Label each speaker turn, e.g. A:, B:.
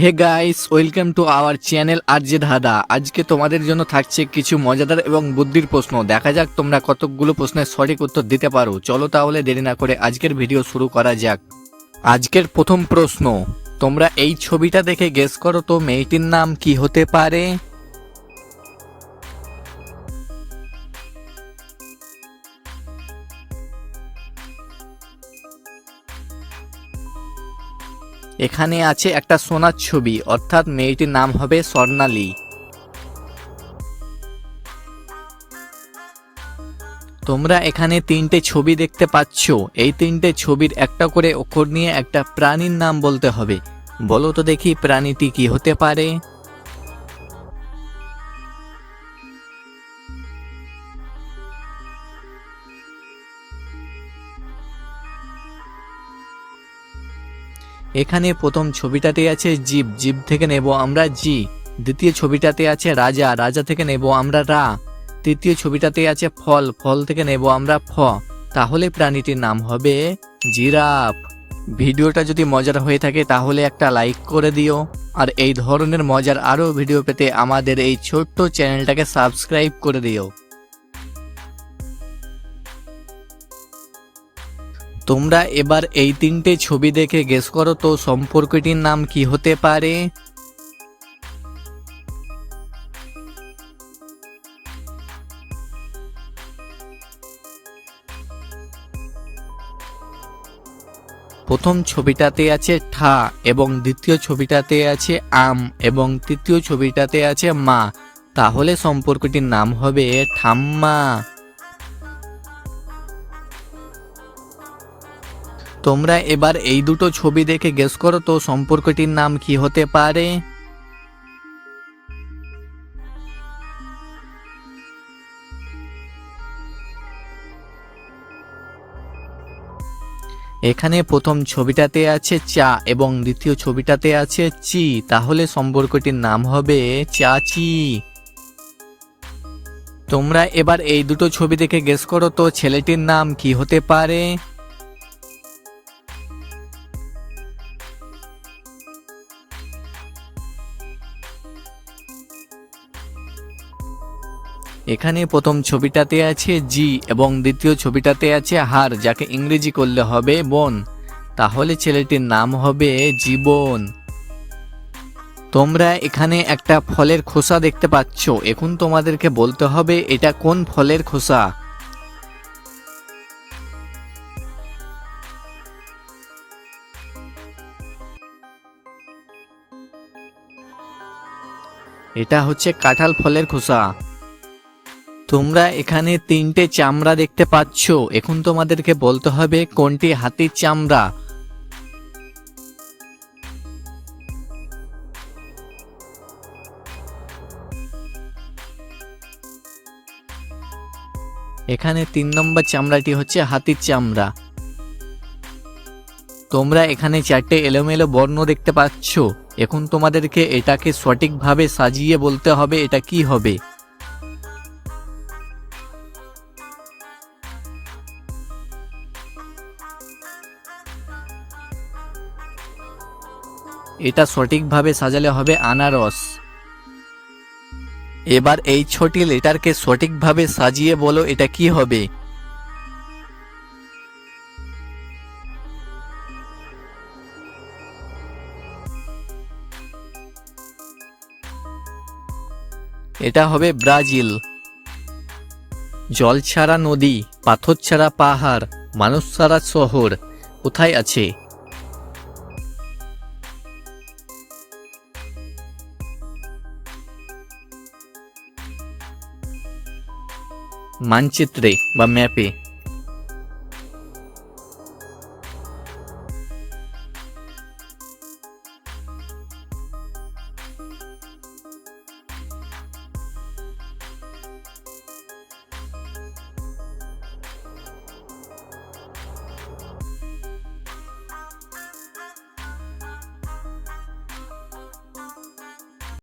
A: Hey guys welcome to our channel আর যে ধাঁধা। আজকে তোমাদের জন্য থাকছে কিছু মজাদার এবং বুদ্ধির প্রশ্ন। দেখা যাক তোমরা কতকগুলো প্রশ্নের সঠিক উত্তর দিতে পারো। চলো তাহলে দেরি না করে আজকের ভিডিও শুরু করা যাক। আজকের প্রথম প্রশ্ন, তোমরা এই ছবিটা দেখে গেস করো তো মেয়েটির নাম কি হতে পারে? এখানে আছে একটা সোনার ছবি, অর্থাৎ মেয়েটির নাম হবে স্বর্ণালী। তোমরা এখানে তিনটে ছবি দেখতে পাচ্ছ। এই তিনটে ছবির একটা করে অক্ষর নিয়ে একটা প্রাণীর নাম বলতে হবে। বলো তো দেখি প্রাণীটি কি হতে পারে? এখানে প্রথম ছবিটাতে আছে জীব জীব থেকে নেব আমরা জি। দ্বিতীয় ছবিটাতে আছে রাজা রাজা থেকে নেব আমরা রা। তৃতীয় ছবিটাতে আছে ফল ফল থেকে নেব আমরা ফ। তাহলে প্রাণীটির নাম হবে জিরাফ। ভিডিওটা যদি মজার হয়ে থাকে তাহলে একটা লাইক করে দিও। আর এই ধরনের মজার আরও ভিডিও পেতে আমাদের এই ছোট্ট চ্যানেলটাকে সাবস্ক্রাইব করে দিও। তোমরা এবার এই তিনটে ছবি দেখে গেস করো তো সম্পর্কটির নাম কি হতে পারে? প্রথম ছবিটাতে আছে ঠা এবং দ্বিতীয় ছবিটাতে আছে আম এবং তৃতীয় ছবিটাতে আছে মা। তাহলে সম্পর্কটির নাম হবে ঠাম্মা। তোমরা এবার এই দুটো ছবি দেখে গেস করো তো সম্পর্কটির নাম কি হতে পারে। এখানে প্রথম ছবিটাতে আছে চা এবং দ্বিতীয় ছবিটাতে আছে চি। তাহলে সম্পর্কটির নাম হবে চাচি। তোমরা এবার এই দুটো ছবি দেখে গেস করো তো ছেলেটির নাম কি হতে পারে। এখানে প্রথম ছবিটাতে আছে জি এবং দ্বিতীয় ছবিটাতে আছে হার, যাকে ইংরেজি করলে হবে বোন। তাহলে ছেলেটির নাম হবে জীবন। তোমরা এখানে একটা ফলের খোসা দেখতে পাচ্ছ। এখন তোমাদেরকে বলতে হবে এটা কোন ফলের খোসা। এটা হচ্ছে কাঁঠাল ফলের খোসা। তোমরা এখানে তিনটে চামড়া দেখতে পাচ্ছ। এখন তোমাদেরকে বলতে হবে কোনটি হাতির চামড়া। এখানে তিন নম্বর চামড়াটি হচ্ছে হাতির চামড়া। তোমরা এখানে চারটে এলোমেলো বর্ণ দেখতে পাচ্ছ। এখন তোমাদেরকে এটাকে সঠিকভাবে সাজিয়ে বলতে হবে, এটা কি হবে? এটা সঠিকভাবে সাজালে হবে আনারস। এবার এই ছোটি লেটারকে সঠিকভাবে সাজিয়ে বলো এটা কি হবে। এটা হবে ব্রাজিল। জল ছাড়া নদী পাথর ছাড়া পাহাড় মানুষ ছাড়া শহর, কোথায় আছে? মানচিত্রে বা ম্যাপে